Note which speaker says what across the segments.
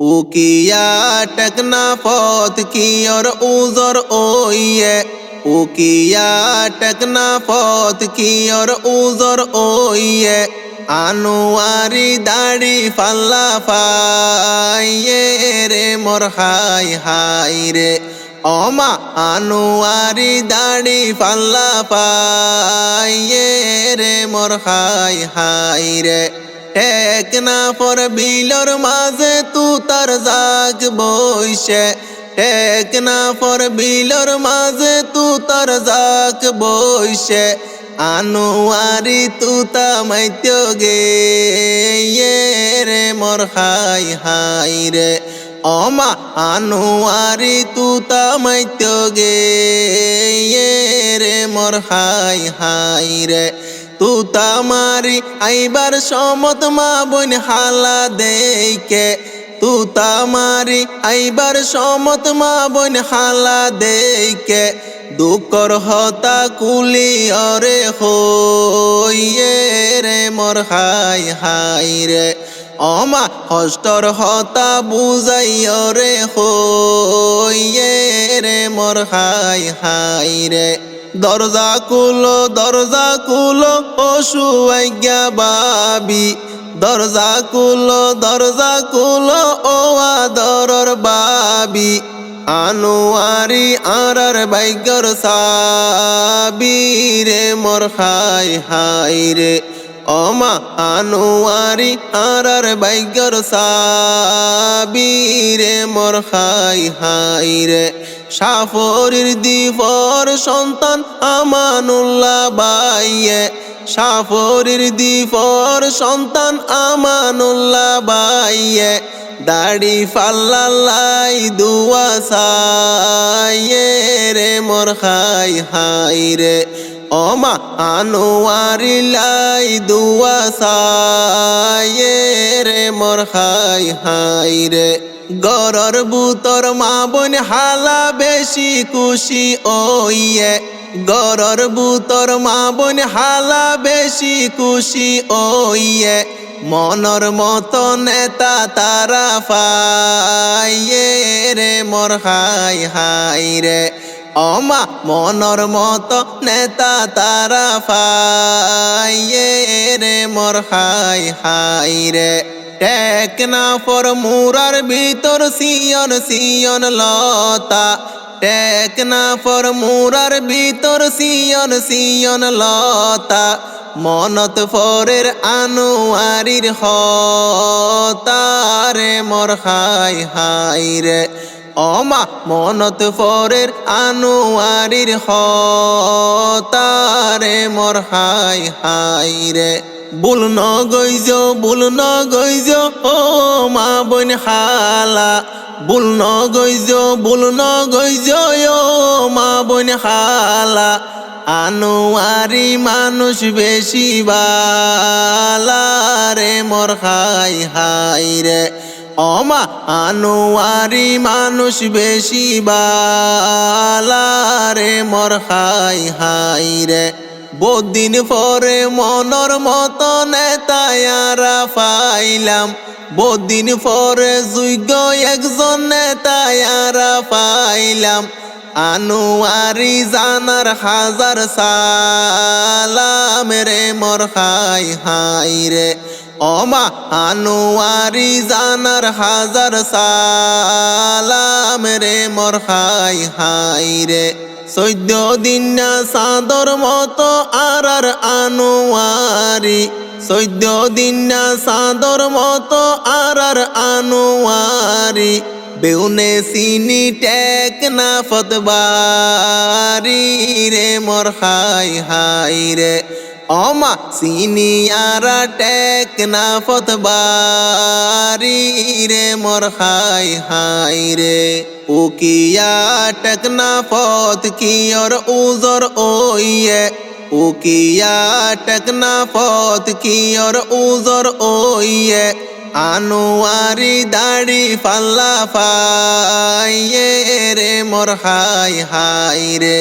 Speaker 1: উকিয়া টেকনা পথ কিয়র উজর ওইয়ে উকিয়া টেকনা পথ কিয়র উজর ওইয়ে আনুয়ারি দাড়ি ফাল্লা ফাইয়ে রে মোর হাই হাই রে অমা আনুয়ারি দাড়ি ফাল্লা পাইয়ে রে মোর হাই হাই রে টেক না পর বিলর মাঝে তু তার জাগ বইছে টেক না পর বিলর মাঝে তু তার জাগ বইছে আনুয়ারি তু তামাইত্য গে রে মোর হাই হাই রে। অমা আনুয়ারি তু তামাইত্য গে রে মোর হাই হাই রে। তু তামারি, আইবার সমত মা বোন হালা দেইকে। তু তামারি, আইবার সমত মা বোন হালা দেইকে। দুকর হতা কুলি অরে হইয়ে রে মোর হাই হাই রে। অমা হষ্টর হতা বুঝাই রে হইয়ে রে মোর হাই হাই রে। দরজা কুলো দরজা কুলো পশু আজ্ঞা বাবি। দরজা কুলো দরজা কুলো ও আদরর বাবি। আনুয়ারি আরার বাইগর সাবি রে, মোর হাই হাই রে। অমা আনুয়ারি আরার বাইগর সাবি রে, মোর হাই হাই রে। সাফরির দিবর সন্তান আমানুল্লাহ বাইয়ে সাফরির দিবর সন্তান আমানুল্লাহ বাইয়ে দাড়ি ফাল্লাই দুয়া রে মোর হাই হাই রে। অমা আনোয়ারি লাই সাইয়ে রে মোর হাই হাই রে। গরর বুতর মা বোন হালা বেশি খুশি ওইয়ে। গরর বুতর মা বোন হালা বেশি খুশি ওইয়ে। মনর মতো নেতা তারা পাইয়ে রে মোর হাই হাই রে। অমা মনর মতো নেতা তারা পাইয়ে রে মোর হাই হাই রে। টেক না পর মুরার ভিতর সিয়ন সিয়ন লতা। টেক না পর মুরার ভিতর সিয়ন সিয়ন লতা। মনত ফরের আনুয়ারির হতারে মোর হাই হাই রে। অমা, মনত ফরের আনুয়ারির হতারে মোর হাই হাই রে। বুল ন গৈজ বুল ন গৈজ ও মা বোন হালা বুল ন গৈজ বুল ন গৈজ ও মা বোন হালা আনোয়ারি মানুষ বেশি বালা রে, মোর হাই হাই রে। অমা আনোয়ারি মানুষ বেশি বালা রে, মোর হাই হাই রে। বদিন পরে মনর মতো নেতায়ারা পাইলাম। বদিন পরে যোগ্য একজন নেতায়ারা পাইলাম। আনোয়ারি জানার হাজার সালাম রে মোর হাই হাই রে। অমা আনোয়ারি জানার হাজার সালাম রে মোর হাই হাই রে। চৈদ্য দিন না সাদর মতো আর আর আনোয়ারি। চৈদ্য দিন না সাদর মতো আর আর আনোয়ারি। বেউনে সিনি টেক না ফতবারি রে, মোর হাই হাই রে। অমা চিনি আরা টেক না ফতবারি রে মোর হাই হাই রে উকিয়া টেক না ফত কিয়র উজর ওইয়ে উকিয়া টেক না ফত কিয়র উজর ওইয়ে আনোয়ারি দাড়ি ফাল্লা ফাইয়ে রে মোর হাই হাই রে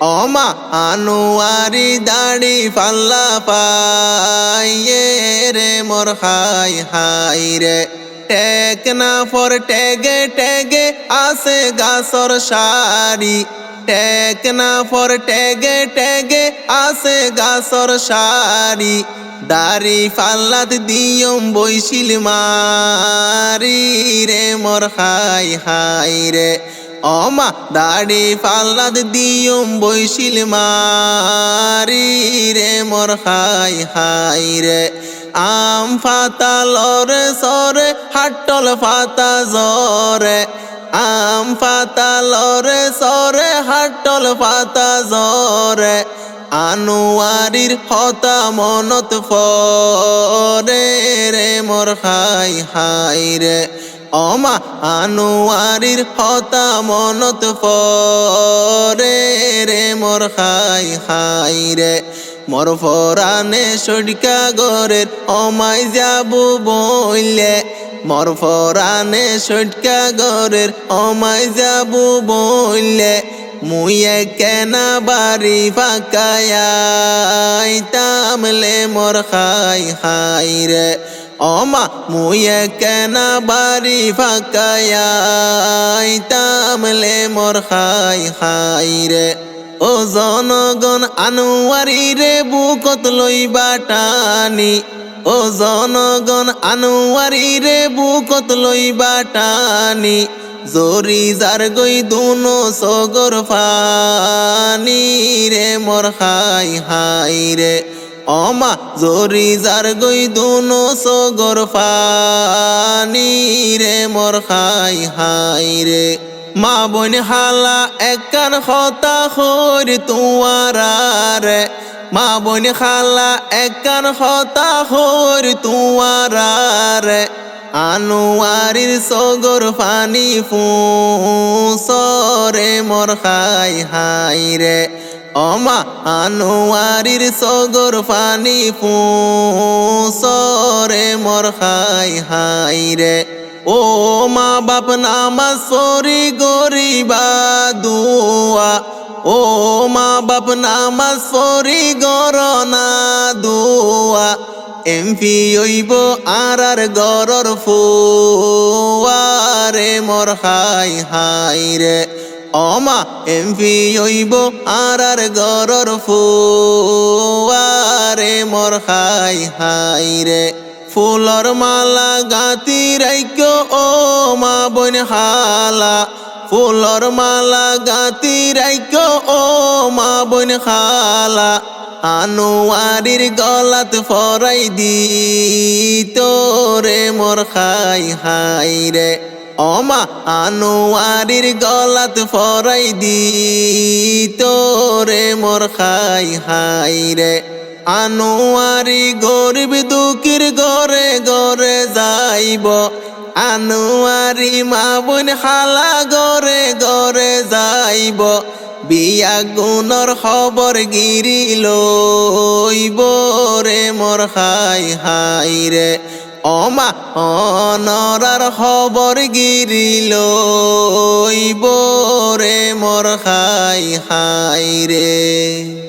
Speaker 1: অমা আনোয়ারি দাড়ি ফাল্লা পাইয়ে রে মোর হাই হাই রে। টেক না ফর টেগে টেগে আসে গাছর সারি। টেক না ফর টেগে টেগে আসে গাছর সারি। দাড়ি ফাল্লাত দিয়ম বৈশিল মারি রে মোর হাই হাই রে। অমা দাড়ি ফাল্লাদ দিয়ম বৈশিল মারি রে মোর হাই হাই রে। আম ফাতা লরে সরে হাটল ফাতা জরে। আম ফাতা লরে সরে হাটল ফাতা জরে। আনোয়ারির হতা মনত ফরে রে মোর হাই হাই রে। অমা আনোয়ারির হতা মনত ফরে রে মোর হাই হাই রে। মোর ফরানে সডিকা গরের অমাই যাবু বইলে। মোর ফরানে সটকা গরের অমাই যাবু বইলে। মুয়ে কেনা বাড়ি ফাঁকাই তামলে মোর খাই খাই রে। অমা মুয়ে কেনা বাড়ি ফাঁকাই তামলে মোর খাই খাই রে। ও জনগণ আনুয়ারি রে, বুকত লইবা টানি। ও জনগণ আনুয়ারি রে, বুকত লইবা টানি। জরি যার গই দুনো সগর ফানি রে, মোর হাই হাই রে। অমা জরি যার গই দুনো সগর ফানি রে, মোর হাই হাই রে। মা বোন হালা একান হতা হর তুয়ারে মা বোন খালা একান হতা হর তুয়ারে আনোয়ারির সগর ফানি ফুসরে মোর হাই হাই রে। অমা আনোয়ারির সগর ফানি ফুসরে মোর হাই হাই রে। ও মা বাপ নামাজ সরি গরিবা দুয়া। ও মা বাপ নামাজ সরি গরনা দুয়া। এমপি ওইব আর আর গরর ফুয়ারে মোর হাই হাই রে। অমা এমপি ওইব আর আর গরর ফুয়ারে, মোর হাই হাই রে। ফুলর মালা গাতি রাইক ও মা বোন হালা। ফুলর মালা গাতি রাইক ও মা বোন খালা আনোয়ারির গলাত ফরাই দি তোরে মোর খাই হাই রে। অমা আনোয়ারির গলাত ফরাই দি, তোরে মোর খাই হাই রে। আনোয়ারি গরিব দুঃখীর গরে গরে যাইব, আনোয়ারি মা বোন খালা গরে গরে যাইব। বিয়া গুণর খবর গিরি লইব রে মোর হাই হাই রে। অমা অনরার খবর গিরিল বরে মর হাই হাই রে।